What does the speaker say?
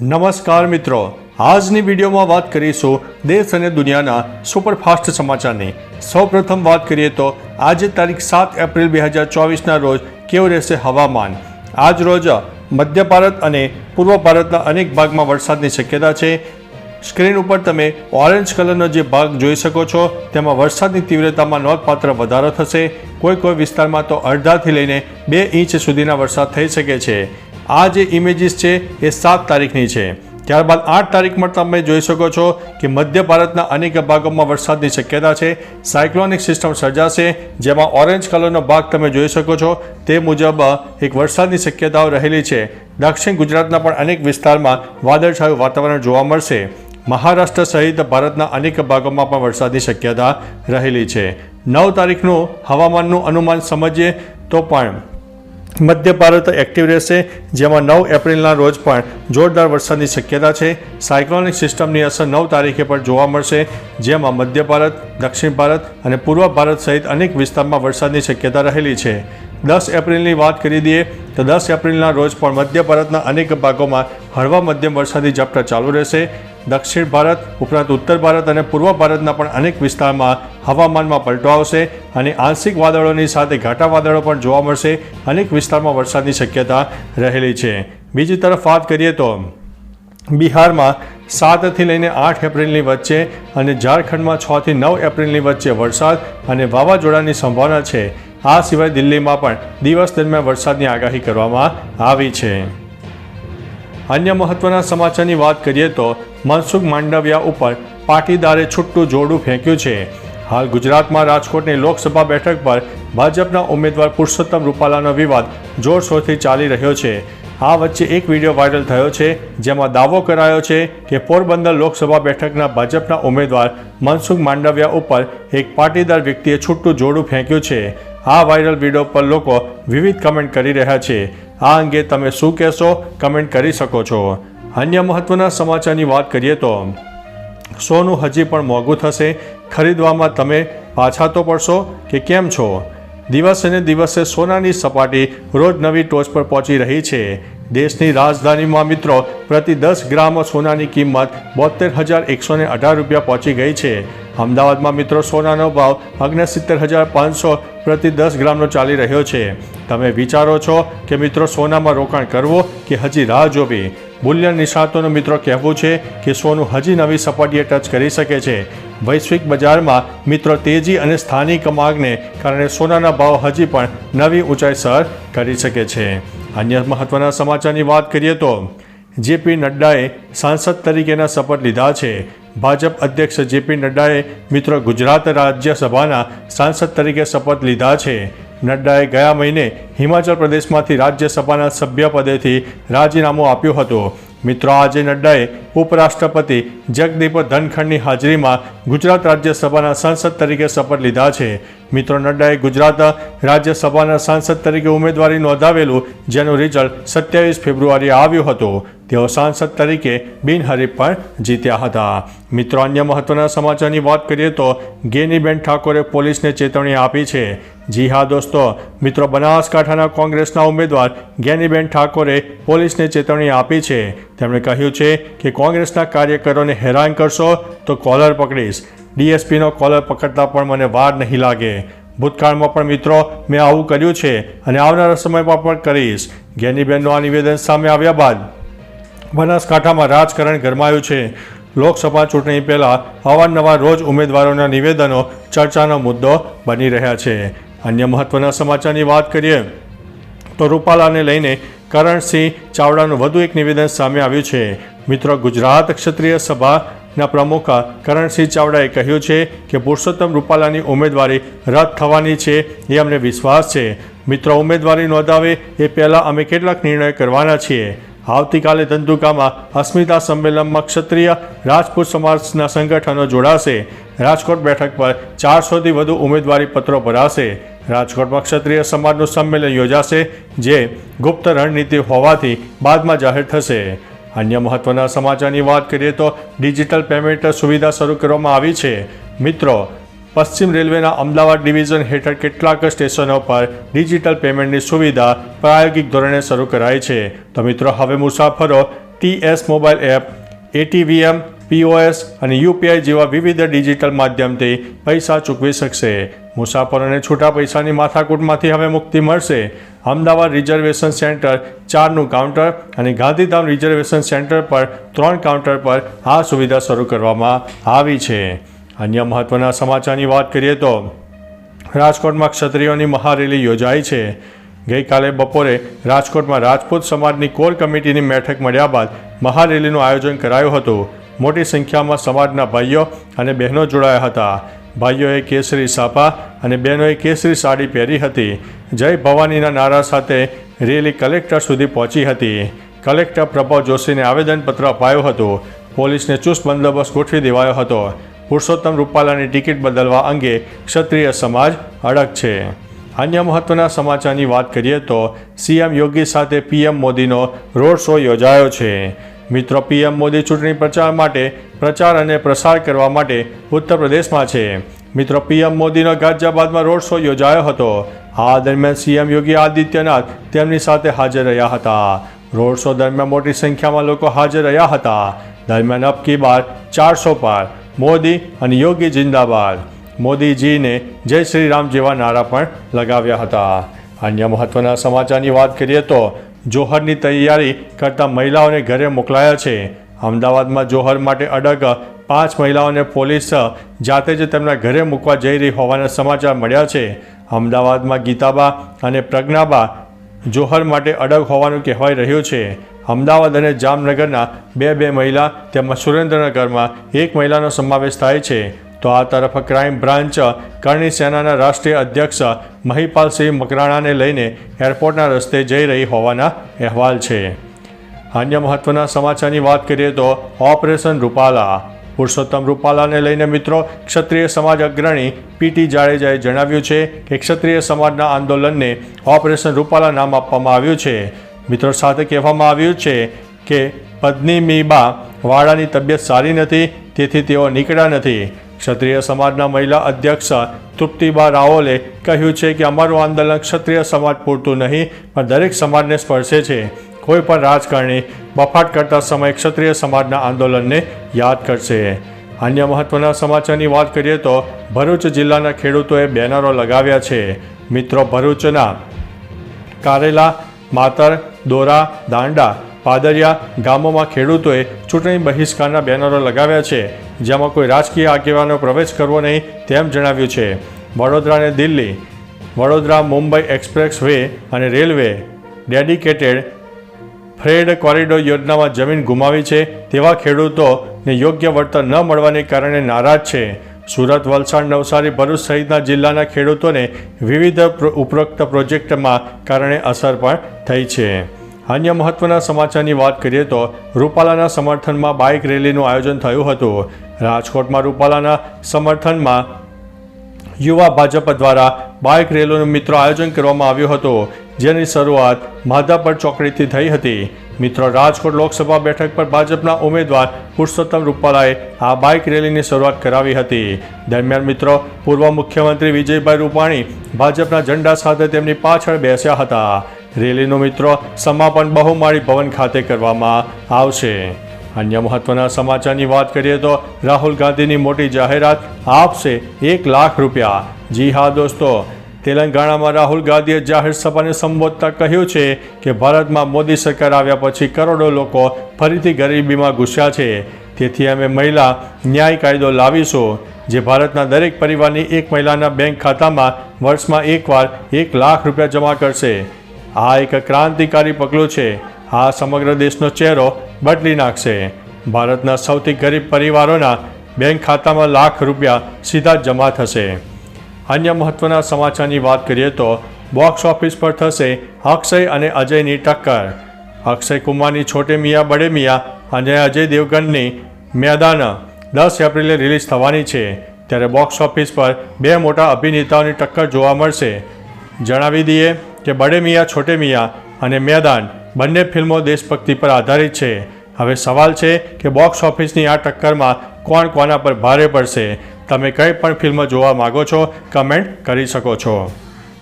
નમસ્કાર મિત્રો. આજની વિડીયોમાં વાત કરીશું દેશ અને દુનિયાના સુપરફાસ્ટ સમાચારની. સૌપ્રથમ વાત કરીએ તો આજે તારીખ સાત એપ્રિલ બે હજાર ચોવીસના રોજ કેવું રહેશે હવામાન? આજ રોજ મધ્ય ભારત અને પૂર્વ ભારતના અનેક ભાગમાં વરસાદની શક્યતા છે. સ્ક્રીન ઉપર તમે ઓરેન્જ કલરનો જે ભાગ જોઈ શકો છો, તેમાં વરસાદની તીવ્રતામાં નોંધપાત્ર વધારો થશે. કોઈ કોઈ વિસ્તારમાં તો અડધાથી લઈને બે ઇંચ સુધીના વરસાદ થઈ શકે છે. આ જે ઇમેજીસ છે, એ સાત તારીખની છે. ત્યારબાદ આઠ તારીખમાં તમે જોઈ શકો છો કે મધ્ય ભારતના અનેક ભાગોમાં વરસાદની શક્યતા છે. સાયક્લોનિક સિસ્ટમ સર્જાશે, જેમાં ઓરેન્જ કલરનો ભાગ તમે જોઈ શકો છો. તે મુજબ એક વરસાદની શક્યતાઓ રહેલી છે. દક્ષિણ ગુજરાતના પણ અનેક વિસ્તારમાં વાદળછાયું વાતાવરણ જોવા મળશે. મહારાષ્ટ્ર સહિત ભારતના અનેક ભાગોમાં પણ વરસાદની શક્યતા રહેલી છે. નવ તારીખનું હવામાનનું અનુમાન સમજીએ તો પણ મધ્ય ભારત એક્ટિવ રહેશે, જેમાં નવ એપ્રિલના રોજ પણ જોરદાર વરસાદની શક્યતા છે. સાયક્લોનિક સિસ્ટમની અસર નવ તારીખે પણ જોવા મળશે, જેમાં મધ્ય ભારત, દક્ષિણ ભારત અને પૂર્વ ભારત સહિત અનેક વિસ્તારમાં વરસાદની શક્યતા રહેલી છે. દસ એપ્રિલની વાત કરી દઈએ, તો દસ એપ્રિલના રોજ પણ મધ્ય ભારતના અનેક ભાગોમાં હળવા મધ્યમ વરસાદી ઝાપટા ચાલુ રહેશે. દક્ષિણ ભારત, ઉપરાંત ઉત્તર ભારત અને પૂર્વ ભારતના પણ અનેક વિસ્તારમાં હવામાનમાં પલટો આવશે અને આંશિક વાદળોની સાથે ઘાટા વાદળો પણ જોવા મળશે. અનેક વિસ્તારમાં વરસાદની શક્યતા રહેલી છે. બીજી તરફ વાત કરીએ તો બિહારમાં સાતથી લઈને આઠ એપ્રિલની વચ્ચે અને ઝારખંડમાં છથી નવ એપ્રિલની વચ્ચે વરસાદ અને વાવાઝોડાની સંભાવના છે. આ સિવાય દિલ્હીમાં પણ દિવસ દરમિયાન વરસાદની આગાહી કરવામાં આવી છે. અન્ય મહત્વના સમાચારની વાત કરીએ તો મનસુખ માંડવિયા ઉપર પાટીદારે છુટ્ટું જોડું ફેંક્યું છે. હાલ ગુજરાતમાં રાજકોટની લોકસભા બેઠક પર ભાજપના ઉમેદવાર પુરુષોત્તમ રૂપાલાનો વિવાદ જોરશોરથી ચાલી રહ્યો છે. આ વચ્ચે એક વીડિયો વાયરલ થયો છે, જેમાં દાવો કરાયો છે કે પોરબંદર લોકસભા બેઠકના ભાજપના ઉમેદવાર મનસુખ માંડવિયા ઉપર એક પાટીદાર વ્યક્તિએ છૂટું જોડું ફેંક્યું છે. આ વાયરલ વીડિયો પર લોકો વિવિધ કમેન્ટ કરી રહ્યા છે. આ અંગે તમે શું કહેશો, કમેન્ટ કરી શકો છો. અન્ય મહત્વના સમાચારની વાત કરીએ તો, સોનું હજી પણ મોંઘું થશે. ખરીદવામાં તમે પાછા તો પડશો કે કેમ છો? દિવસે ને દિવસે સોનાની સપાટી રોજ નવી ટોચ પર પહોંચી રહી છે. દેશની રાજધાનીમાં મિત્રો પ્રતિ દસ ગ્રામ સોનાની કિંમત બોતેર હજાર એકસો ને અઢાર રૂપિયા પહોંચી ગઈ છે. અમદાવાદમાં મિત્રો સોનાનો ભાવ ઓગણસિત્તેર હજાર પાંચસો પ્રતિ દસ ગ્રામનો ચાલી રહ્યો છે. તમે વિચારો છો કે મિત્રો સોનામાં રોકાણ કરવું કે હજી રાહ જોવી? બુલિયન નિષ્ણાતોનું મિત્રો કહેવું છે કે સોનું હજી નવી સપાટીએ ટચ કરી શકે છે. વૈશ્વિક બજારમાં મિત્રો તેજી અને સ્થાનિક માગને કારણે સોનાના ભાવ હજી પણ નવી ઊંચાઈ સર કરી શકે છે. અન્ય મહત્વના સમાચારની વાત કરીએ તો જેપી નડ્ડાએ સાંસદ તરીકેના શપથ લીધા છે. ભાજપ અધ્યક્ષ જેપી નડ્ડાએ મિત્રો ગુજરાત રાજ્યસભાના સાંસદ તરીકે શપથ લીધા છે. નડ્ડાએ ગયા મહિને હિમાચલ પ્રદેશમાંથી રાજ્યસભાના સભ્ય પદેથી રાજીનામું આપ્યું હતું. મિત્રો, આજે નડ્ડાએ ઉપરાષ્ટ્રપતિ જગદીપ ધનખડની હાજરીમાં ગુજરાત રાજ્યસભાના સાંસદ તરીકે શપથ લીધા છે. મિત્રો, નડ્ડાએ ગુજરાત રાજ્યસભાના સાંસદ તરીકે ઉમેદવારી નોંધાવેલું જેનું રિઝલ્ટ સત્યાવીસ ફેબ્રુઆરીએ આવ્યું હતું. તેઓ સાંસદ તરીકે બિનહરીફ પણ જીત્યા હતા. મિત્રો, અન્ય મહત્વના સમાચારની વાત કરીએ તો ગેનીબેન ઠાકોરે પોલીસને ચેતવણી આપી છે. જી હા, દોસ્તો, મિત્રો, બનાસકાંઠાના કોંગ્રેસના ઉમેદવાર ગેનીબેન ઠાકોરે પોલીસને ચેતવણી આપી છે. તેમણે કહ્યું છે કે કોંગ્રેસના કાર્યકરોને હેરાન કરશો તો કોલર પકડીશ. ડીએસપીનો કોલર પકડતા પણ મને વાર નહીં લાગે. ભૂતકાળમાં પણ, મિત્રો, મેં આવું કર્યું છે અને આવનારા સમયમાં પણ કરીશ. ગેનીબેનનું આ નિવેદન સામે આવ્યા બાદ બનાસકાંઠામાં રાજકારણ ગરમાયું છે. લોકસભા ચૂંટણી પહેલાં અવારનવાર રોજ ઉમેદવારોના નિવેદનો, ચર્ચાનો મુદ્દો બની રહ્યા છે. અન્ય મહત્વના સમાચારની વાત કરીએ, તો રૂપાલાને લઈને કરણસિંહ ચાવડાનું વધુ એક નિવેદન સામે આવ્યું છે. મિત્રો, ગુજરાત ક્ષત્રિય સભાના પ્રમુખ કરણસિંહ ચાવડાએ કહ્યું છે કે પુરુષોત્તમ રૂપાલાની ઉમેદવારી રદ થવાની છે એ અમને વિશ્વાસ છે. મિત્રો, ઉમેદવારી નોંધાવે એ પહેલાં અમે કેટલાક નિર્ણય કરવાના છીએ. આવતીકાલે ધંધુકામાં અસ્મિતા સંમેલનમાં ક્ષત્રિય રાજપૂત સમાજના સંગઠનો જોડાશે. રાજકોટ બેઠક પર ચારસોથી વધુ ઉમેદવારી પત્રો ભરાશે. રાજકોટમાં ક્ષત્રિય સમાજનું સંમેલન યોજાશે, જે ગુપ્ત રણનીતિ હોવાથી બાદમાં જાહેર થશે. અન્ય મહત્વના સમાચારની વાત કરીએ તો ડિજિટલ પેમેન્ટ સુવિધા શરૂ કરવામાં આવી છે. મિત્રો પશ્ચિમ રેલવેના અમદાવાદ ડિવિઝન હેઠળ કેટલાક સ્ટેશનો પર ડિજિટલ પેમેન્ટની સુવિધા પ્રાયોગિક ધોરણે શરૂ કરાઈ છે. તો મિત્રો, હવે મુસાફરો TS mobile app, ATVM, POS અને યુપીઆઈ જેવા વિવિધ ડિજિટલ માધ્યમથી પૈસા ચૂકવી શકશે. મુસાફરોને છૂટા પૈસાની માથાકૂટમાંથી હવે મુક્તિ મળશે. અમદાવાદ રિઝર્વેશન સેન્ટર ચારનું કાઉન્ટર અને ગાંધીધામ રિઝર્વેશન સેન્ટર પર ત્રણ કાઉન્ટર પર આ સુવિધા શરૂ કરવામાં આવી છે. અન્ય મહત્ત્વના સમાચારની વાત કરીએ તો રાજકોટમાં ક્ષત્રિયોની મહારેલી યોજાઈ છે. ગઈકાલે બપોરે રાજકોટમાં રાજપૂત સમાજની કોર કમિટીની બેઠક મળ્યા બાદ મહારેલીનું આયોજન કરાયું હતું. મોટી સંખ્યામાં સમાજના ભાઈઓ અને બહેનો જોડાયા હતા. ભાઈઓએ કેસરી સાપા અને બહેનોએ કેસરી સાડી પહેરી હતી. જય ભવાનીના નારા સાથે રેલી કલેક્ટર સુધી પહોંચી હતી. કલેક્ટર પ્રભાવ જોશીને આવેદનપત્ર અપાયું હતું. પોલીસને ચુસ્ત બંદોબસ્ત ગોઠવી દેવાયો હતો. પુરુષોત્તમ રૂપાલાની ટિકિટ બદલવા અંગે ક્ષત્રિય સમાજ અડગ છે. અન્ય મહત્વના સમાચારની વાત કરીએ તો સીએમ યોગી સાથે પીએમ મોદીનો રોડ શો યોજાયો છે. મિત્રો, પીએમ મોદી ચૂંટણી પ્રચાર માટે પ્રચાર અને પ્રસાર કરવા માટે ઉત્તર પ્રદેશમાં છે. મિત્રો, પીએમ મોદીનો ગાઝિયાબાદમાં રોડ શો યોજાયો હતો. આ દરમિયાન સીએમ યોગી આદિત્યનાથ તેમની સાથે હાજર રહ્યા હતા. રોડ શો દરમિયાન મોટી સંખ્યામાં લોકો હાજર રહ્યા હતા. દરમિયાન અબ કી બાર ચારસો પાર મોદી અને યોગી જિંદાબાદ. મોદીજીને જય શ્રી રામ જેવા નારા પણ લગાવ્યા હતા. અન્ય મહત્વના સમાચારની વાત કરીએ તો, જોહરની તૈયારી કરતા મહિલાઓને ઘરે મોકલાયા છે. અમદાવાદમાં જોહર માટે અડગ પાંચ મહિલાઓને પોલીસ જાતે જ તેમના ઘરે મૂકવા જઈ રહી હોવાના સમાચાર મળ્યા છે. અમદાવાદમાં ગીતાબા અને પ્રજ્ઞાબા જોહર માટે અડગ હોવાનું કહેવાઈ રહ્યું છે. અમદાવાદ અને જામનગરના બે બે મહિલા તેમજ સુરેન્દ્રનગરમાં એક મહિલાનો સમાવેશ થાય છે. તો આ તરફ ક્રાઇમ બ્રાન્ચ કરણી સેનાના રાષ્ટ્રીય અધ્યક્ષ મહિપાલસિંહ મકરાણાને લઈને એરપોર્ટના રસ્તે જઈ રહી હોવાના અહેવાલ છે. અન્ય મહત્વના સમાચારની વાત કરીએ તો ઓપરેશન રૂપાલા. પુરુષોત્તમ રૂપાલાને લઈને મિત્રો ક્ષત્રિય સમાજ અગ્રણી પીટી જાડેજાએ જણાવ્યું છે કે ક્ષત્રિય સમાજના આંદોલનને ઓપરેશન રૂપાલા નામ આપવામાં આવ્યું છે. મિત્રો, સાથે કહેવામાં આવ્યું છે કે પદ્મિનીબા વાળાની તબિયત સારી નથી, તેથી તેઓ નીકળ્યા નથી. ક્ષત્રિય સમાજના મહિલા અધ્યક્ષ તૃપ્તિબા રાઓલે કહ્યું છે કે અમારું આંદોલન ક્ષત્રિય સમાજ પૂરતું નહીં, પણ દરેક સમાજને સ્પર્શે છે. કોઈ પણ રાજકારણી બફાટ કરતા સમયે ક્ષત્રિય સમાજના આંદોલનને યાદ કરશે. અન્ય મહત્વના સમાચારની વાત કરીએ તો, ભરૂચ જિલ્લાના ખેડૂતોએ બેનરો લગાવ્યા છે. મિત્રો, ભરૂચના કારેલા માતર દોરા, દાંડા, પાદરિયા ગામોમાં ખેડૂતોએ ચૂંટણી બહિષ્કારના બેનરો લગાવ્યા છે, જેમાં કોઈ રાજકીય આગેવાનો પ્રવેશ કરવો નહીં તેમ જણાવ્યું છે. વડોદરા અને દિલ્હી, વડોદરા મુંબઈ એક્સપ્રેસ વે અને રેલવે ડેડિકેટેડ ફ્રેડ કોરિડોર યોજનામાં જમીન ગુમાવી છે, તેવા ખેડૂતોને યોગ્ય વળતર ન મળવાને કારણે નારાજ છે. સુરત, વલસાડ, નવસારી, ભરૂચ સહિતના જિલ્લાના ખેડૂતોને વિવિધ પ્રો- ઉપરોક્ત પ્રોજેક્ટમાં કારણે અસર પણ થઈ છે. અન્ય મહત્વના સમાચારની વાત કરીએ તો રૂપાલાના સમર્થનમાં બાઇક રેલીનું આયોજન થયું હતું. રાજકોટમાં રૂપાલાના સમર્થનમાં યુવા ભાજપ દ્વારા બાઇક રેલીનું મિત્રો આયોજન કરવામાં આવ્યું હતું. જેની શરૂઆત માધાપર ચોકડીથી થઈ હતી. મિત્રો, રાજકોટ લોકસભા બેઠક પર ભાજપના ઉમેદવાર પુરુષોત્તમ રૂપાલાએ આ બાઇક રેલીની શરૂઆત કરાવી હતી. દરમિયાન મિત્રો, પૂર્વ મુખ્યમંત્રી વિજયભાઈ રૂપાણી ભાજપના ઝંડા સાથે તેમની પાછળ બેસ્યા હતા. રેલીનું મિત્રો, સમાપન બહુમાળી ભવન ખાતે કરવામાં આવશે. અન્ય મહત્વના સમાચારની વાત કરીએ તો, રાહુલ ગાંધીની મોટી જાહેરાત આપશે એક લાખ રૂપિયા. જી હા દોસ્તો તેલંગાણામાં રાહુલ ગાંધીએ જાહેર સભાને સંબોધતા કહ્યું છે કે ભારતમાં મોદી સરકાર આવ્યા પછી કરોડો લોકો ફરીથી ગરીબીમાં ઘૂસ્યા છે. તેથી અમે મહિલા ન્યાય કાયદો લાવીશું. જે ભારતના દરેક પરિવારની એક મહિલાના બેંક ખાતામાં વર્ષમાં એકવાર એક લાખ રૂપિયા જમા કરશે. આ એક ક્રાંતિકારી પગલું છે. આ સમગ્ર દેશનો ચહેરો બદલી નાખશે. ભારતના સૌથી ગરીબ પરિવારોના બેંક ખાતામાં લાખ રૂપિયા સીધા જમા થશે. અન્ય મહત્વના સમાચારની વાત કરીએ તો બોક્સ ઓફિસ પર થશે અક્ષય અને અજયની ટક્કર. અક્ષય કુમારની છોટે મિયા બડે મિયા અને અજય દેવગનની મેદાન દસ એપ્રિલે રિલીઝ થવાની છે. ત્યારે બોક્સ ઓફિસ પર બે મોટા અભિનેતાઓની ટક્કર જોવા મળશે. જણાવી દઈએ કે બડે મિયા, છોટે મિયા અને મેદાન બંને ફિલ્મો દેશભક્તિ પર આધારિત છે. હવે સવાલ છે કે બોક્સ ઓફિસની આ ટક્કરમાં કોણ કોના પર ભારે પડશે? તમે કઈ પણ ફિલ્મ જોવા માગો છો કમેન્ટ કરી શકો છો.